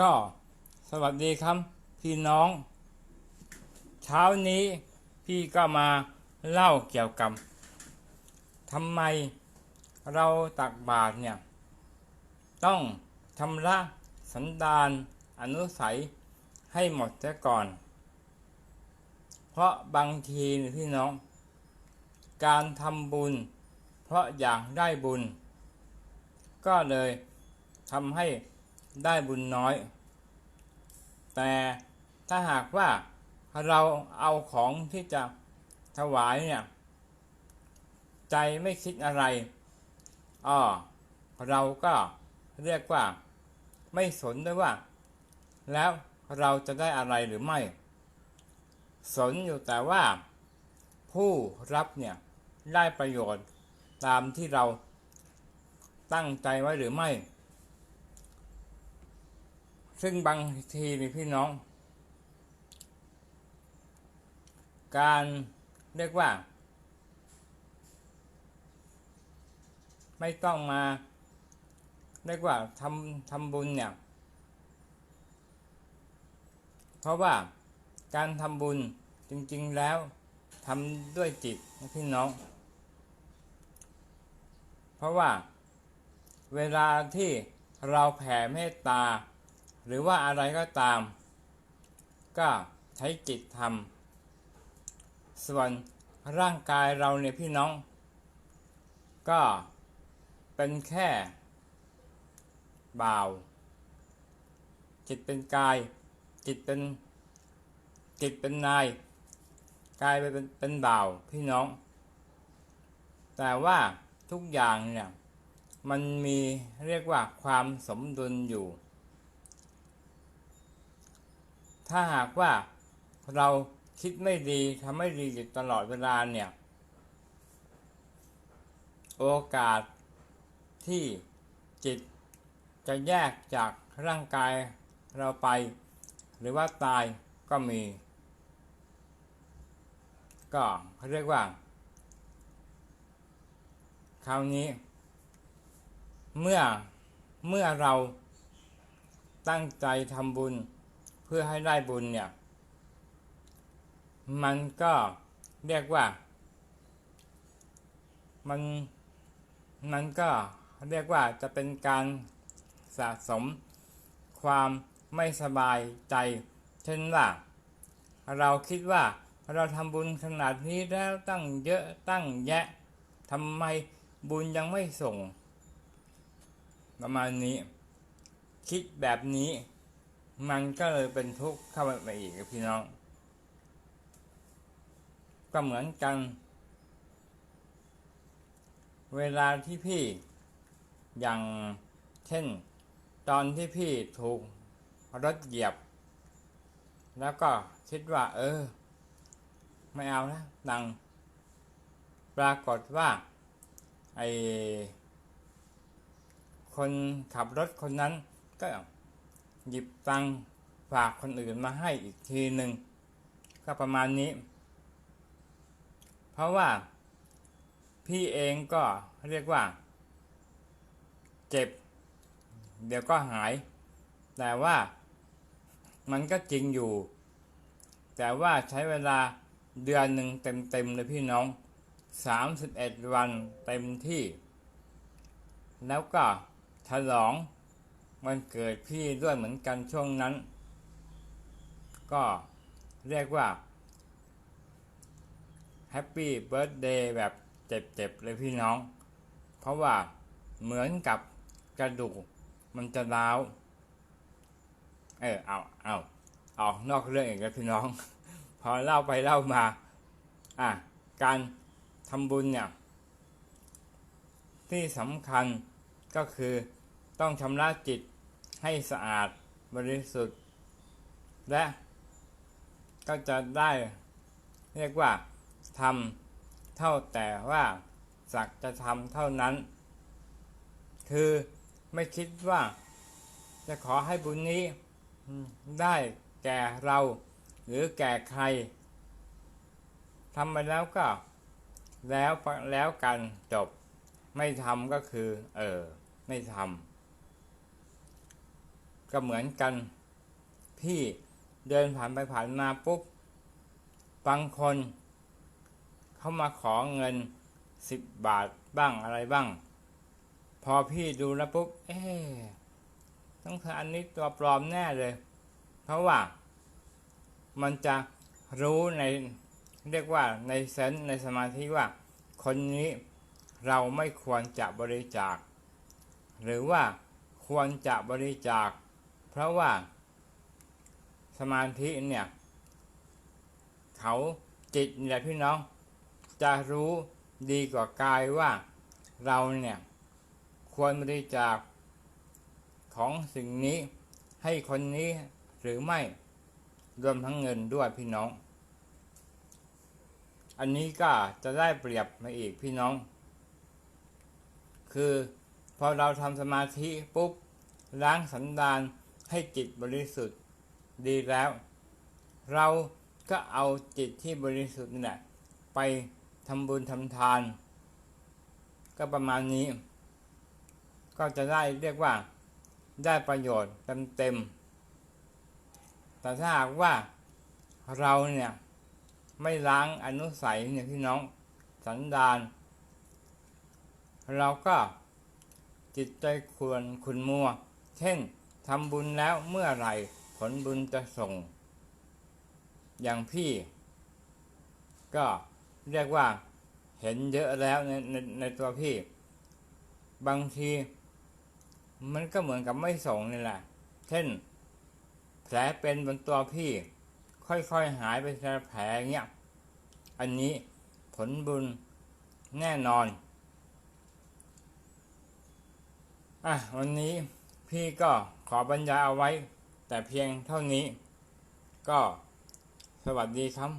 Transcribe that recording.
ก็สวัสดีครับพี่น้อง เช้านี้พี่ก็มาเล่าเกี่ยวกับทำไมเราตักบาตรเนี่ย ต้องชำระสันดานอนุสัยให้หมดเสียก่อน เพราะบางทีพี่น้อง การทำบุญ เพราะอยากได้บุญ ก็เลยทำให้ ได้บุญน้อย แต่ถ้าหากว่าเราเอาของที่จะถวายเนี่ยใจไม่คิดอะไรอ้อเราก็เรียกว่าไม่สนด้วยว่า แล้วเราจะได้อะไรหรือไม่ สนอยู่แต่ว่า ผู้รับเนี่ยได้ประโยชน์ตามที่เราตั้งใจไว้หรือไม่ ซึ่งบางทีนี่พี่น้อง การเรียกว่า ไม่ต้องมา เรียกว่าทำทำบุญเนี่ย เพราะว่าการทำบุญจริง ๆแล้วทำด้วยจิตนะพี่น้อง เพราะว่าเวลาที่เราแผ่เมตตา หรือว่าอะไรก็ตาม ก็ใช้จิตทำส่วนร่างกายเราเนี่ยพี่น้อง ก็เป็นแค่บ่าว จิตเป็นกาย จิตเป็นจิตเป็นนาย กายเป็นเป็นบ่าวพี่น้อง แต่ว่าทุกอย่างเนี่ยมันมีเรียกว่าความสมดุลอยู่ ถ้าหากว่าเราคิดไม่ดีทำไม่ดีอยู่ตลอดเวลาเนี่ย โอกาสที่จิตจะแยกจากร่างกายเราไป หรือว่าตายก็มี ก็เขาเรียกว่า คราวนี้ เมื่อเมื่อเราตั้งใจทำบุญ พื่อให้ได้บุญเนี่ย มันก็เรียกว่า มันมันก็เรียกว่าจะเป็นการสะสมความไม่สบายใจ เช่นว่า เราคิดว่าเราทำบุญขนาดนี้แล้วตั้งเยอะตั้งแยะทำไมบุญยังไม่ส่ง ประมาณนี้ คิดแบบนี้ มันก็เลยเป็นทุกข์เข้าไปอีกพี่น้อง ก็เหมือนกัน เวลาที่พี่อย่างเช่น ตอนที่พี่ถูกรถเหยียบ แล้วก็คิดว่า เออ ไม่เอาแล้วดัง ปรากฏว่า ไอคนขับรถคนนั้นก็ หยิบตังฝากคนอื่นมาให้อีกทีหนึ่งก็ประมาณนี้ เพราะว่าพี่เองก็เรียกว่า เจ็บ เดี๋ยวก็หาย แต่ว่ามันก็จริงอยู่ แต่ว่าใช้เวลาเดือนหนึ่งเต็มๆเลยพี่น้อง 31 วันเต็มที่ แล้วก็ฉลอง วันเกิดพี่ด้วยเหมือนกันช่วงนั้น ก็เรียกว่าแฮปปี้เบิร์ดเดย์แบบเจ็บๆเลยพี่น้อง เพราะว่าเหมือนกับกระดูกมันจะร้าวเออเอาเอาเอานอกเรื่องอีกแล้วพี่น้อง พอเล่าไปเล่ามา อะ การทำบุญเนี่ย ที่สำคัญก็คือต้องชำระจิต ให้สะอาดบริสุทธิ์ และก็จะได้เรียกว่าทำเท่าแต่ว่าสักจะทำเท่านั้น คือไม่คิดว่าจะขอให้บุญนี้ได้แก่เราหรือแก่ใครทำไปแล้วก็แล้วแล้วกันจบ ไม่ทำก็คือ เออ ไม่ทำ ก็เหมือนกัน พี่เดินผ่านไปผ่านมาปุ๊บบางคนเขามาขอเงินสิบบาทบ้างอะไรบ้าง พอพี่ดูแล้วปุ๊บ เอ๊ต้องคืออันนี้ตัวปลอมแน่เลย เพราะว่า มันจะรู้ในเรียกว่าในเซนในสมาธิว่า คนนี้เราไม่ควรจะบริจาค หรือว่าควรจะบริจาค เพราะว่าสมาธิเนี่ยเขาจิตนี่แหละพี่น้อง จะรู้ดีกว่ากายว่าเราเนี่ยควรบริจาคของสิ่งนี้ให้คนนี้หรือไม่รวมทั้งเงินด้วยพี่น้อง อันนี้ก็จะได้เปรียบมาอีกพี่น้อง คือพอเราทำสมาธิปุ๊บล้างสันดาน ให้จิตบริสุทธิ์ดีแล้ว เราก็เอาจิตที่บริสุทธิ์นี่แหละไปทำบุญทำทาน ก็ประมาณนี้ ก็จะได้เรียกว่าได้ประโยชน์เต็มๆแต่ถ้าหากว่าเราเนี่ยไม่ล้างอนุสัยเนี่ยพี่น้องสันดาน เราก็จิตใจควรคุณมัว เช่น ทำบุญแล้วเมื่อไหร่ผลบุญจะส่ง อย่างพี่ ก็เรียกว่าเห็นเยอะแล้วในในในตัวพี่ บางที มันก็เหมือนกับไม่ส่งนี่แหละ เช่น แผลเป็นบนตัวพี่ ค่อยๆหายไปทีละแผลเงี้ย อันนี้ผลบุญแน่นอน อะ วันนี้ พี่ก็ขอบรรยายเอาไว้ แต่เพียงเท่านี้ ก็สวัสดีครับ